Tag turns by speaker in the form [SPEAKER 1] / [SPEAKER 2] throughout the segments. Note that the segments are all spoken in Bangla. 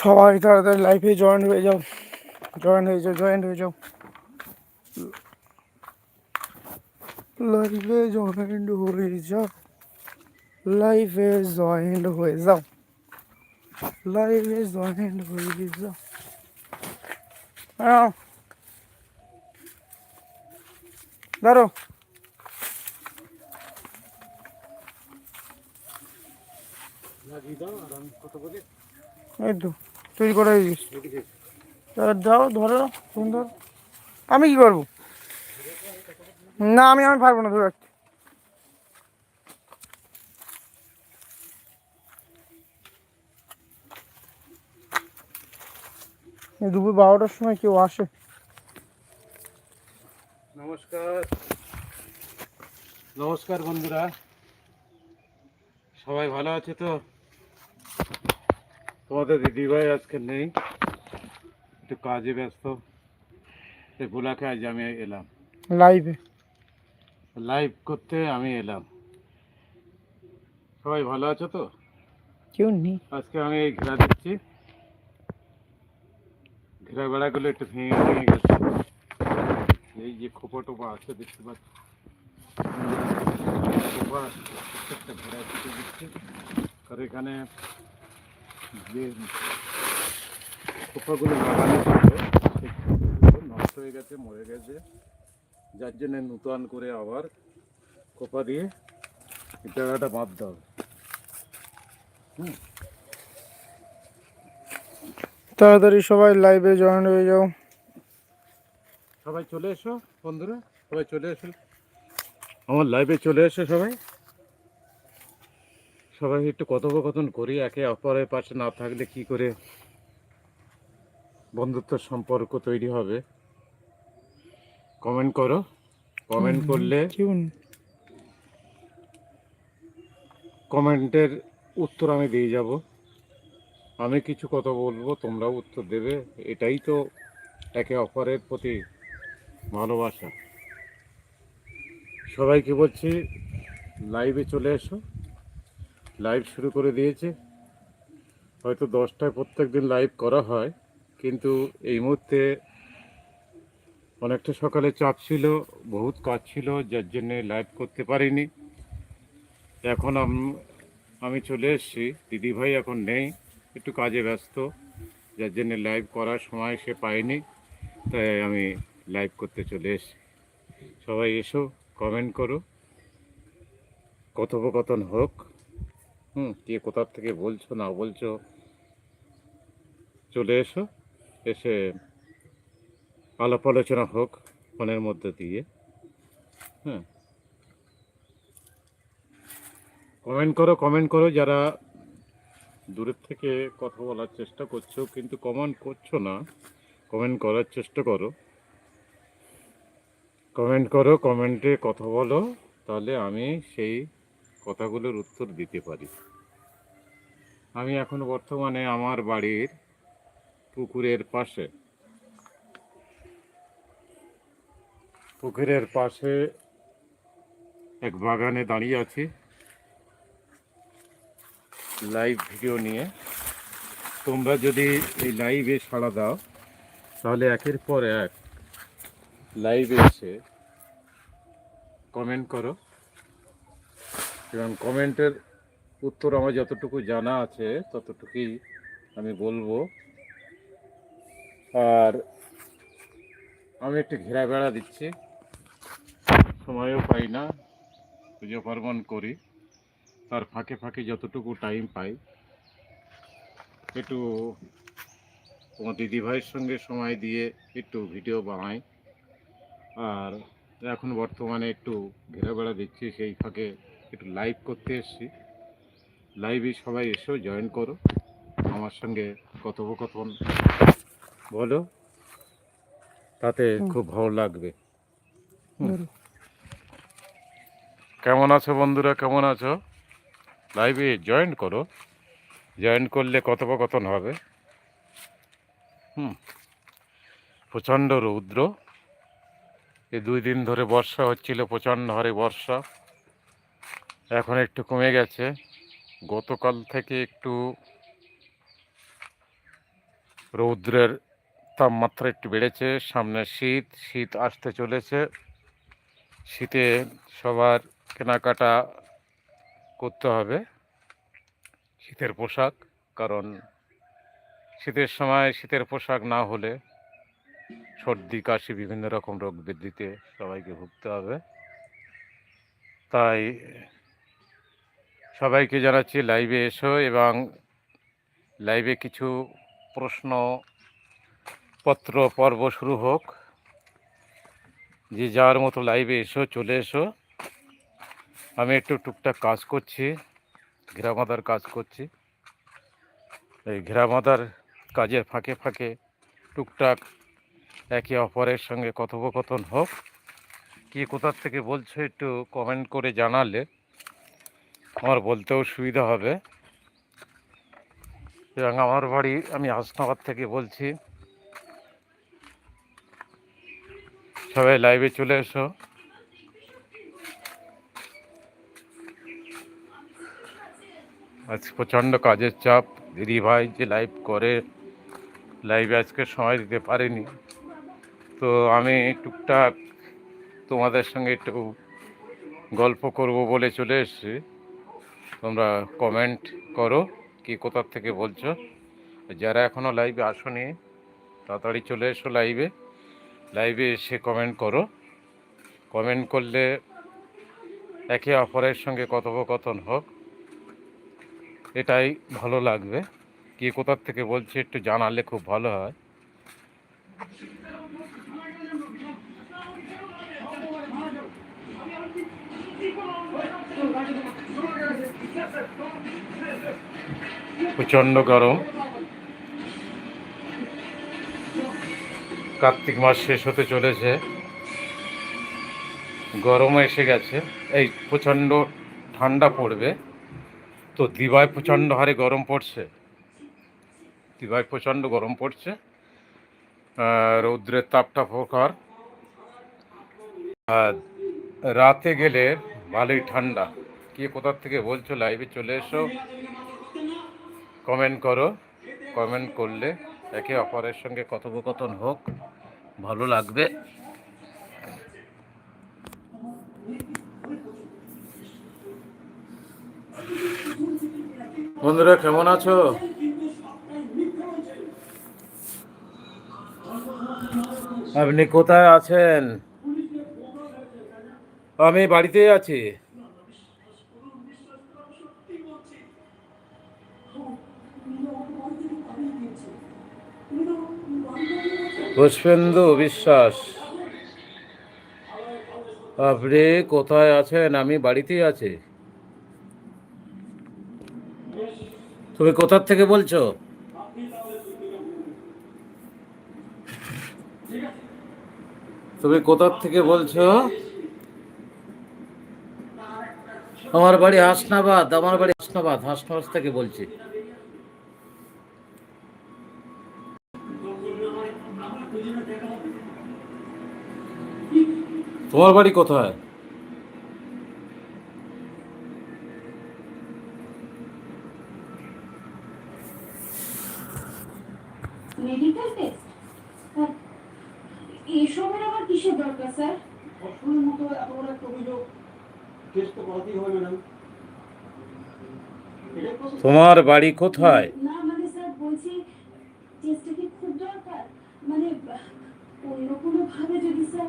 [SPEAKER 1] সবাই তাড়াতাড়ি লাইফে জয়েন হয়ে যাও জয়েন হয়ে যাও জয়েন হয়ে যাও। লাইফে জয়েন হয়ে যাও লাইফে জয়েন হয়ে যাও লাইফে জয়েন হয়ে যাও। হ্যাঁ দাঁড়ো এই তো। তৈরি করা দাও, ধরো, সুন্দর। আমি কি করব? না, আমি আমি পারব না, ধরে। রাখতে দুপুর বারোটার সময় কেউ আসে।
[SPEAKER 2] নমস্কার। নমস্কার বন্ধুরা। সবাই ভালো আছে তো? তোমাদের দিদিভাই আজকে নেই একটু কাজে ব্যস্ত এই ভোলাকে আজ আমি এলাম
[SPEAKER 1] লাইভে
[SPEAKER 2] লাইভ করতে আমি এলাম সবাই ভালো আছো তো
[SPEAKER 1] কেউ নেই
[SPEAKER 2] আজকে আমি এই ঘেরা দিচ্ছি ঘেরা বেড়াগুলো একটু ভেঙে ভেঙে গেছে এই যে খোপা টোপা আছে দেখতে পাচ্ছি খোপা প্রত্যেকটা ঘেরা দিতে দিচ্ছি আর এখানে যে খোপাগুলো লাগানো ছিল নষ্ট হয়ে গেছে মরে গেছে। যার জন্য নূতন করে আবার খোপা দিয়ে জায়গাটা বাঁধতে হবে। হুম।
[SPEAKER 1] তাড়াতাড়ি সবাই লাইভে জয়েন হয়ে যাও।
[SPEAKER 2] সবাই চলে এসো বন্ধুরা সবাই চলে এসো। আমার লাইভে চলে এসো সবাই। সবাই একটু কথোপকথন করি একে অপরের পাশে না থাকলে কি করে বন্ধুত্ব সম্পর্ক তৈরি হবে? কমেন্ট করো। কমেন্ট করলে কমেন্টের উত্তর আমি দিয়ে যাব। আমি কিছু কথা বলব তোমরাও উত্তর দেবে। এটাই তো একে অপরের প্রতি ভালোবাসা। সবাইকে বলছি লাইভে চলে এসো। লাইভ শুরু করে দিয়েছে। হয়তো দশটায় প্রত্যেক দিন লাইভ করা হয়, কিন্তু এই মুহূর্তে অনেকটা সকালে চাপ ছিল, বহুত কাজ ছিল, যার জন্যে লাইভ করতে পারিনি। এখন আমি চলে এসেছি, দিদিভাই এখন নেই, একটু কাজে ব্যস্ত, যার জন্যে লাইভ করার সময় সে পায়নি, তাই আমি লাইভ করতে চলে এসেছি। সবাই এসো কমেন্ট করো, কথোপকথন হোক হুম, কে কোথার থেকে বলছো, না বলছো? চলে এসো, এসে আলাপ আলোচনা হোক ফোনের মধ্যে দিয়ে। হ্যাঁ। কমেন্ট করো কমেন্ট করো, যারা দূরের থেকে কথা বলার চেষ্টা করছ, কিন্তু কমেন্ট করছ না, কমেন্ট করার চেষ্টা করো। কমেন্ট করো, কমেন্টে কথা বলো, তাহলে আমি সেই কথাগুলোর উত্তর দিতে পারি। আমি এখন বর্তমানে আমার বাড়ির পুকুরের পাশে। পুকুরের পাশে এক বাগানে দাঁড়িয়ে আছি। লাইভ ভিডিও নিয়ে। তোমরা যদি এই লাইভে সাড়া দাও, তাহলে একের পর এক লাইভে এসে কমেন্ট করো। এবং কমেন্টের উত্তর আমার যতটুকু জানা আছে, ততটুকুই আমি বলব। আর আমি একটু ঘেরা বেড়া দিচ্ছি। সময়ও পাই না, পুজো পার্বণ করি। তার ফাঁকে ফাঁকে যতটুকু টাইম পাই, একটু তোমার দিদিভাইয়ের সঙ্গে সময় দিয়ে একটু ভিডিও বানাই। আর এখন বর্তমানে একটু ঘেরা বেড়া দিচ্ছি, সেই ফাঁকে একটু লাইভ করতে এসেছি। লাইভে সবাই এসেও জয়েন করো। আমার সঙ্গে কথোপকথন বলো। তাতে খুব ভালো লাগবে। কেমন আছো বন্ধুরা? কেমন আছো? লাইভে জয়েন করো। জয়েন করলে কথোপকথন হবে। হুম। প্রচণ্ড রৌদ্র। এই দুই দিন ধরে বর্ষা হচ্ছিল প্রচণ্ড হারে বর্ষা। এখন একটু কমে গেছে। গতকাল থেকে একটু রৌদ্রের তাপমাত্রা একটু বেড়েছে। সামনে শীত শীত আসতে চলেছে। শীতে সবার কেনাকাটা করতে হবে। শীতের পোশাক, কারণ শীতের সময় শীতের পোশাক না হলে সর্দি, কাশি, বিভিন্ন রকম রোগ বৃদ্ধিতে সবাইকে ভুগতে হবে। তাই সবাইকে জানাচ্ছি লাইভে এসো এবং লাইভে কিছু প্রশ্ন পত্র, পর্ব শুরু হোক। যে যার মতো লাইভে এসো, চলে এসো। আমি একটু টুকটাক কাজ করছি ঘেরামাদার কাজ করছি। এই ঘেরামাদার কাজের ফাঁকে ফাঁকে টুকটাক একে অপরের সঙ্গে কথোপকথন হোক। কি কোথার থেকে বলছো একটু কমেন্ট করে জানালে। আমার বলতেও সুবিধা হবে। এবং আমার বাড়ি আমি হাসনাবাদ থেকে বলছি। সবাই লাইভে চলে এসো। আজ প্রচণ্ড কাজের চাপ। দিদি ভাই যে লাইভ করে লাইভে আজকে সময় দিতে পারেনি। তো আমি টুকটাক তোমাদের সঙ্গে একটু গল্প করব বলে চলে এসেছি। তোমরা কমেন্ট করো কি কোথার থেকে বলছো। যারা এখনও লাইভে আসোনি, তাড়াতাড়ি চলে এসো লাইভে লাইভে এসে কমেন্ট করো। কমেন্ট করলে একে অপরের সঙ্গে কথোপকথন হোক, এটাই ভালো লাগবে। কে কোথার থেকে বলছে একটু জানালে খুব ভালো হয়। প্রচণ্ড গরম। কার্তিক মাস শেষ হতে চলেছে। গরম এসে গেছে। এই প্রচণ্ড ঠান্ডা পড়বে। তো দিবায় প্রচণ্ড হারে গরম পড়ছে। দিবায় প্রচণ্ড গরম পড়ছে। রৌদ্রের তাপটা প্রকার আর রাতে গেলে ভালোই ঠান্ডা। কে কোথার থেকে বলছো? লাইভে চলে এসো। কমেন্ট করো। কমেন্ট করলে একে অপরের সঙ্গে কথোপকথন হোক, ভালো লাগবে। বন্ধুরা, কেমন আছো? আপনি কোথায় আছেন? আমি বাড়িতেই আছি। পুষ্পেন্দু বিশ্বাস। আপনি কোথায় আছেন? আমি বাড়িতেই আছি। তুমি কোথার থেকে বলছো? তুমি কোথার থেকে বলছো? আমার বাড়ি হাসনাবাদ, আমার বাড়ি হাসনাবাদ হাসনাবাদ থেকে বলছি। তোমার বাড়ি কোথায়?
[SPEAKER 3] মেডিকেল টেস্ট এসবের আবার কিসের দরকার স্যার?
[SPEAKER 4] অসুরের মতো এত বড় একটা অভিযোগ টেস্ট তো করাতেই হবে ম্যাডাম।
[SPEAKER 2] তোমার বাড়ি কোথায়?
[SPEAKER 3] না মানে স্যার বলছি টেস্টটা কি খুব দরকার? মানে অন্য কোনো ভাবে যদি স্যার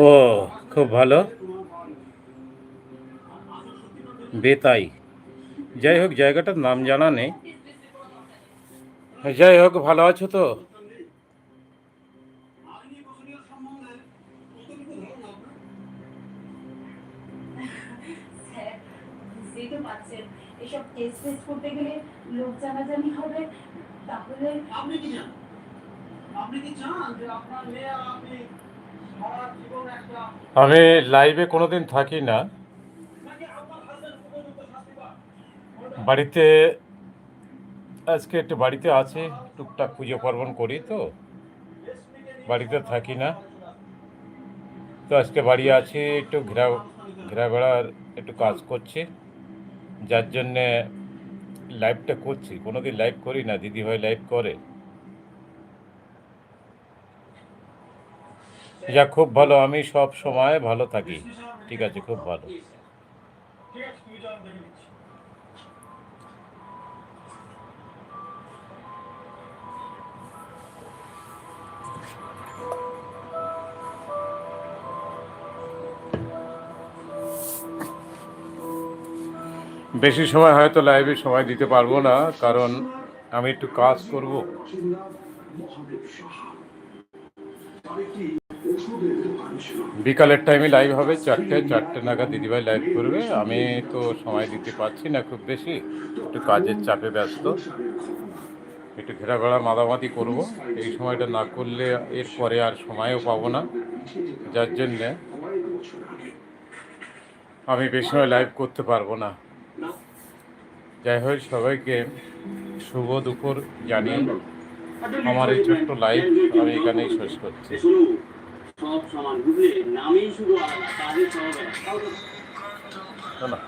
[SPEAKER 2] ও, খুব ভালো। বেতাই। যাই হোক, জায়গাটার নাম জানা নেই। যাই হোক, ভালো আছো তো?
[SPEAKER 4] আপনি কি চান আপনার মেয়ে আপনি
[SPEAKER 2] আমি লাইভে কোনোদিন থাকি না। বাড়িতে, আজকে একটু বাড়িতে আছি, টুকটাক পুজো পার্বণ করি তো। বাড়িতে থাকি না। তো আজকে বাড়ি আছি, একটু ঘেরা ঘেরা বেড়ার একটু কাজ করছি। যার জন্যে লাইভটা করছি। কোনোদিন লাইভ করি না। দিদিভাই লাইভ করে। যা খুব ভালো, আমি সব সময় ভালো থাকি। ঠিক আছে, খুব ভালো। বেশি সময় হয়তো লাইভে সময় দিতে পারব না, কারণ আমি একটু কাজ করব। বিকালের টাইমে লাইভ হবে, চারটে চারটে নাগাদ দিদিভাই লাইভ করবে। আমি তো সময় দিতে পারছি না খুব বেশি, একটু কাজের চাপে ব্যস্ত। একটু ঘেরাঘেরা মাদামাতি করব। এই সময়টা না করলে এরপরে আর সময়ও পাবো না, যার জন্যে আমি বেশি সময় লাইভ করতে পারব না। যাই হোক, সবাইকে শুভ দুপুর জানিয়ে আমার এই ছোট্ট লাইভ আমি এখানেই শেষ করছি।
[SPEAKER 5] সব সমান বুঝলে নামেই শুধু আলাদা কাজে সব এক।
[SPEAKER 2] না।